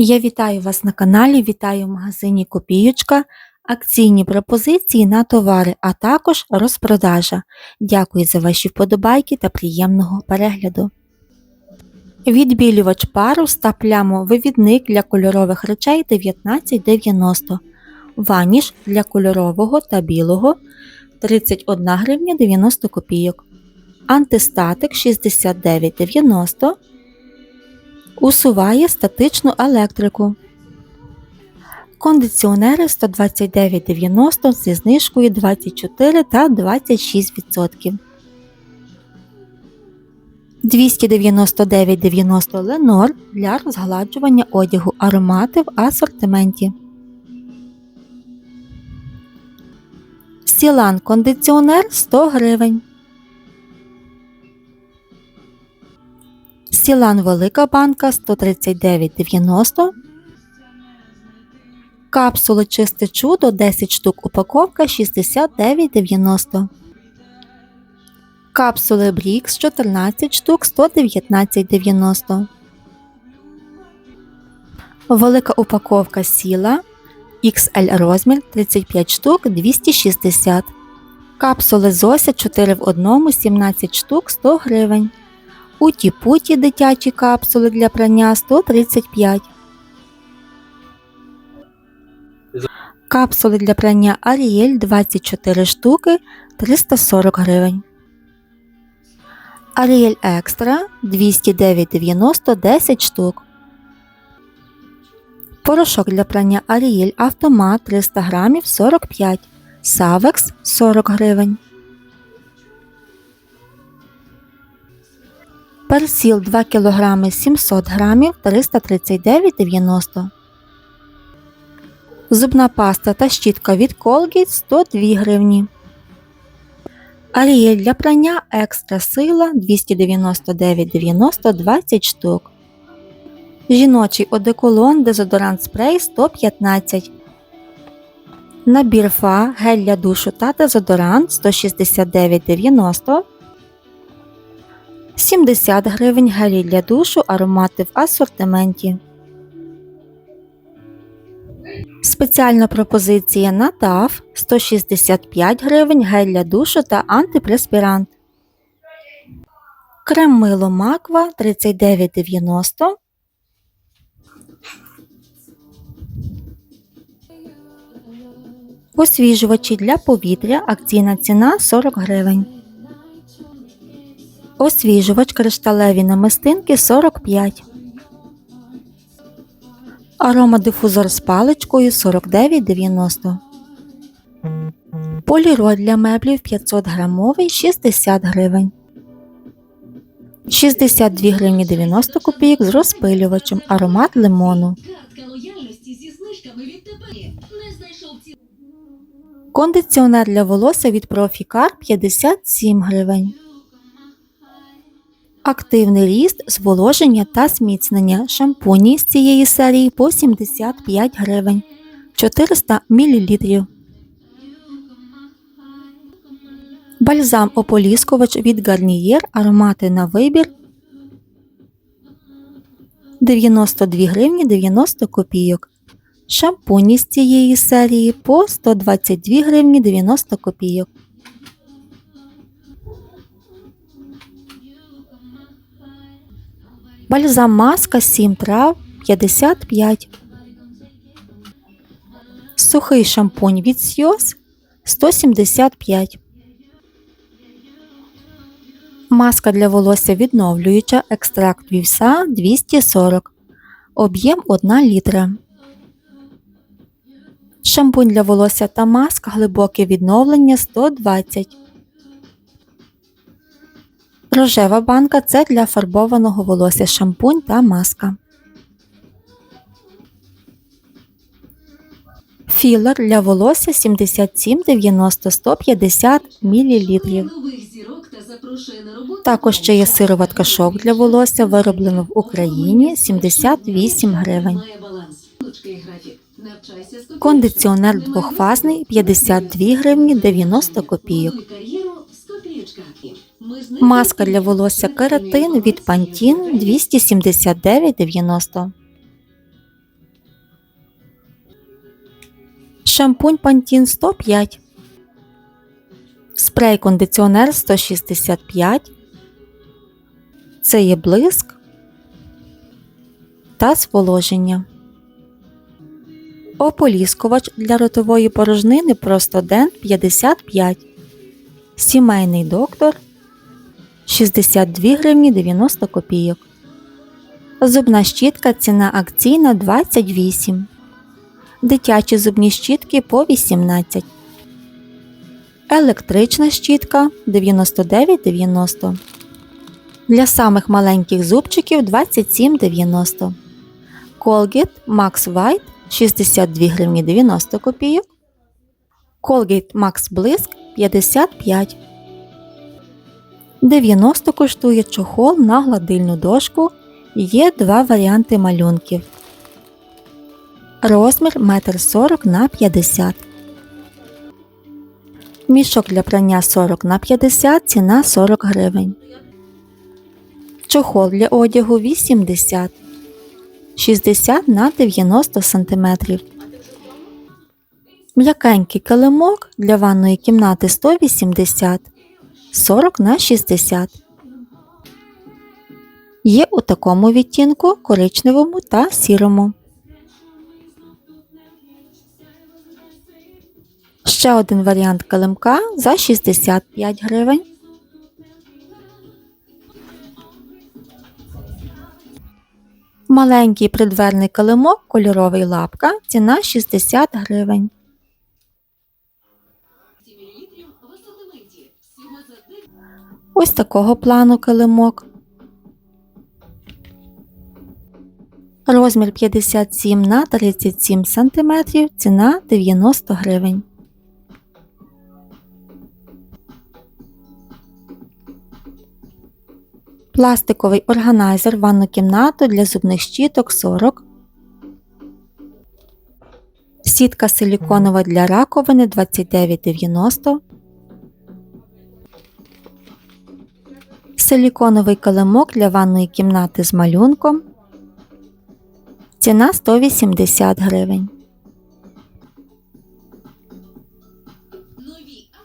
Я вітаю вас на каналі, вітаю в магазині Копіючка, акційні пропозиції на товари, а також розпродажа. Дякую за ваші вподобайки та приємного перегляду. Відбілювач парус та плямовивідник для кольорових речей 19,90. Ваніш для кольорового та білого 31 гривня 90 копійок. Антистатик 69,90 Усуває статичну електрику. Кондиціонери 129,90 зі знижкою 24 та 26%. 299,90 Ленор для розгладжування одягу. Аромати в асортименті. Сілан кондиціонер 100 гривень. Сілан велика банка 139,90. Капсули чисте чудо 10 штук упаковка 69,90. Капсули Брікс 14 штук 119,90. Велика упаковка сіла XL розмір 35 штук 260. Капсули Зося 4 в 1 17 штук 100 гривень. Уті-путі дитячі капсули для прання 135. Капсули для прання Аріель 24 штуки 340 гривень. Аріель Екстра 209,90 10 штук. Порошок для прання Аріель Автомат 300 грамів 45. Савекс 40 гривень. Персіл 2 кг 700 г 339,90 Зубна паста та щітка від Colgate 102 гривні. Аріель для прання екстра сила 299,90 20 штук. Жіночий одеколон дезодорант спрей 115. Набір фа гель для душу та дезодорант 169,90 70 гривень гелі для душу, аромати в асортименті. Спеціальна пропозиція на ТАФ 165 гривень гель для душу та антипреспірант. Крем мило Маква 39,90. Освіжувачі для повітря акційна ціна 40 гривень. Освіжувач кришталеві намистинки 45. Аромадифузор з паличкою 49,90. Поліроль для меблів 500 грамовий 60 гривень. 62 гривні 90 копійок з розпилювачем. Аромат лимону. Кондиціонер для волосся від Профікар 57 гривень. Активний ріст, зволоження та зміцнення. Шампуні з цієї серії по 75 гривень 400 мл. Бальзам ополіскувач від Garnier аромати на вибір 92 гривні 90 копійок. Шампуні з цієї серії по 122 гривні 90 копійок. Бальзам маска 7 трав 55. Сухий шампунь від Сйоз 175. Маска для волосся відновлююча. Екстракт вівса 240. Об'єм 1 літра. Шампунь для волосся та маска глибоке відновлення 120. Рожева банка це для фарбованого волосся шампунь та маска. Філер для волосся 77,90 150 мл. Також ще є сироватка шок для волосся, вироблено в Україні 78 гривень. Кондиціонер двохфазний балансу. 52 гривні 90 копійок. Маска для волосся кератин від Pantene 279,90. Шампунь Пантін 105. Спрей кондиціонер 165. Це є блиск та зволоження. Ополіскувач для ротової порожнини Простодент 55. Сімейний доктор 62 гривні 90 копійок. Зубна щітка ціна акційна 28. Дитячі зубні щітки по 18. Електрична щітка 99,90. Для самих маленьких зубчиків 27,90. Colgate Max White 62 гривні 90 копійок. Colgate Max Блиск 55. 90 коштує чохол на гладильну дошку. Є два варіанти малюнків. Розмір 1,40 на 50 Мішок для прання 40 на 50 ціна 40 гривень. Чохол для одягу 80 60 на 90 см. М'якенький килимок для ванної кімнати 180 40 на 60 Є у такому відтінку коричневому та сірому. Ще один варіант килимка за 65 гривень. Маленький придверний килимок, кольоровий лапка, ціна 60 гривень. Ось такого плану килимок. Розмір 57 на 37 см, ціна 90 гривень. Пластиковий органайзер ванну кімнату для зубних щіток 40. Сітка силіконова для раковини 29,90. Силіконовий килимок для ванної кімнати з малюнком. Ціна 180 гривень.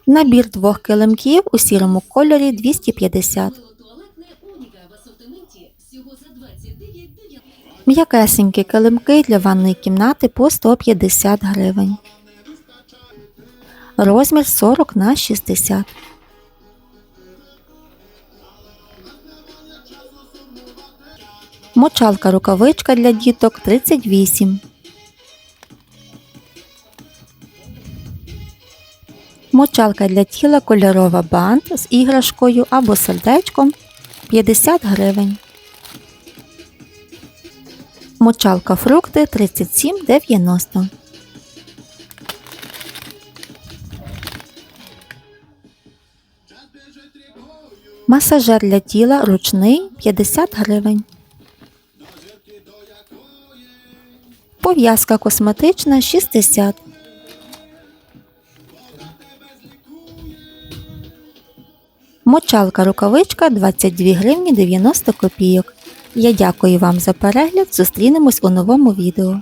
Набір двох килимків у сірому кольорі 250. туалетне уніка в асортименті. Всього за 29 9 М'якесенькі килимки для ванної кімнати по 150 гривень. Розмір 40 на 60. Мочалка рукавичка для діток 38. Мочалка для тіла кольорова бант з іграшкою або сердечком 50 гривень. Мочалка фрукти 37,90. Масажер для тіла ручний 50 гривень. Пов'язка косметична 60. Мочалка рукавичка 22 гривні 90 копійок. Я дякую вам за перегляд. Зустрінемось у новому відео.